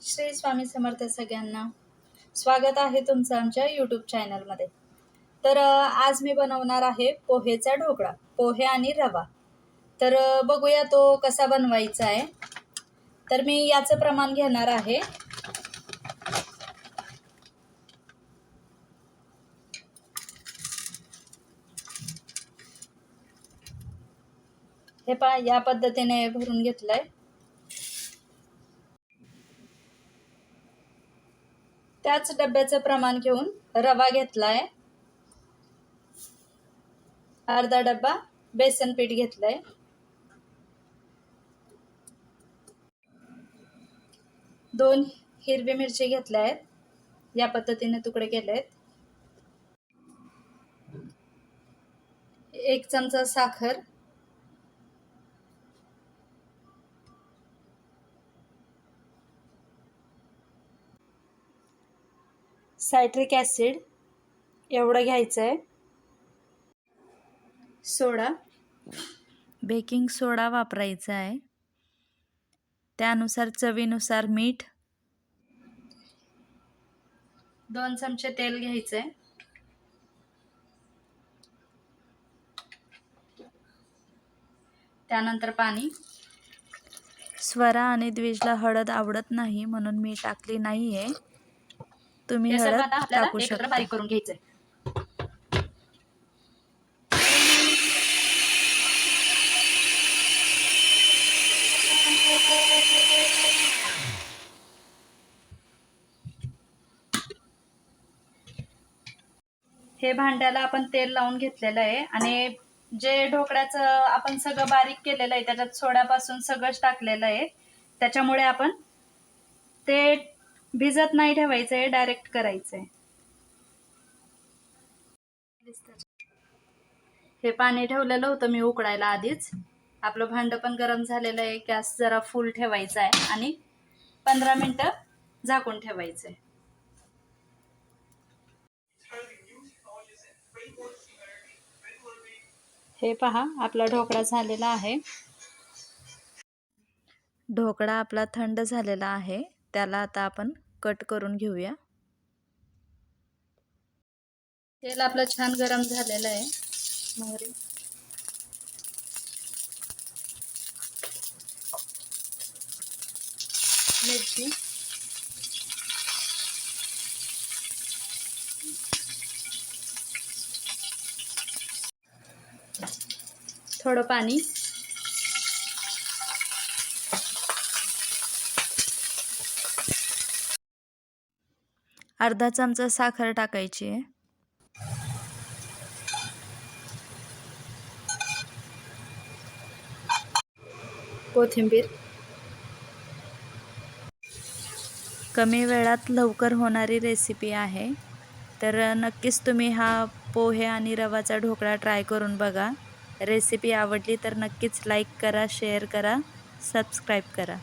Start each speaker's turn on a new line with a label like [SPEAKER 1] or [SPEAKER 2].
[SPEAKER 1] श्री स्वामी समर्थ सगळ्यांना स्वागत आहे तुमचं आमच्या यूट्यूब चॅनलमध्ये तर आज मी बनवणार आहे पोहेचा ढोकळा पोहे आणि रवा. तर बघूया तो कसा बनवायचा आहे. तर मी याचं प्रमाण घेणार आहे. हे पा या पद्धतीने भरून घेतलंय. त्याच डब्याचं प्रमाण घेऊन रवा घेतलाय. अर्धा डब्बा बेसन पीठ घेतलंय. दोन हिरवी मिरची घेतल्या आहेत या पद्धतीने तुकडे केले आहेत एक चमचा साखर सायट्रिक ॲसिड एवढं घ्यायचं आहे सोडा.
[SPEAKER 2] बेकिंग सोडा वापरायचा आहे त्यानुसार चवीनुसार मीठ.
[SPEAKER 1] दोन चमचे तेल घ्यायचं आहे त्यानंतर पाणी.
[SPEAKER 2] स्वरा आणि द्विजला हळद आवडत नाही म्हणून मी टाकली नाही आहे तुम्ही
[SPEAKER 1] हे
[SPEAKER 2] हळद
[SPEAKER 1] आपल्याला
[SPEAKER 2] टाकू
[SPEAKER 1] एकत्र
[SPEAKER 2] शकता.
[SPEAKER 1] बारीक करून घ्यायचंय. हे भांड्याला आपण तेल लावून घेतलेलं आहे आणि जे ढोकळ्याचं आपण सगळं बारीक केलेलं आहे त्याच्यात सोड्यापासून सगळंच टाकलेलं आहे त्याच्यामुळे आपण ते भिजत नाही ठेवायचं आहे डायरेक्ट करायचं आहे हे पाणी ठेवलेलं होतं मी उकडायला आधीच. आपलं भांडं पण गरम झालेलं आहे गॅस जरा फुल ठेवायचा आहे आणि पंधरा मिनटं झाकून ठेवायचं आहे हे पहा आपला ढोकळा झालेला आहे.
[SPEAKER 2] ढोकळा आपला थंड झालेला आहे. त्याला आता आपण कट करून घेऊया.
[SPEAKER 1] तेल आपलं छान गरम झालेलं आहे. मोहरी. मिरची. थोडं पाणी.
[SPEAKER 2] अर्धा चमचा साखर टाकायची. आहे
[SPEAKER 1] कोथिंबीर.
[SPEAKER 2] कमी वेळात लवकर होणारी रेसिपी आहे. तर नक्कीच तुम्ही हा पोहे आणि रवाचा ढोकळा ट्राय करून बघा. रेसिपी आवडली तर नक्कीच लाईक करा शेअर करा सबस्क्राईब करा.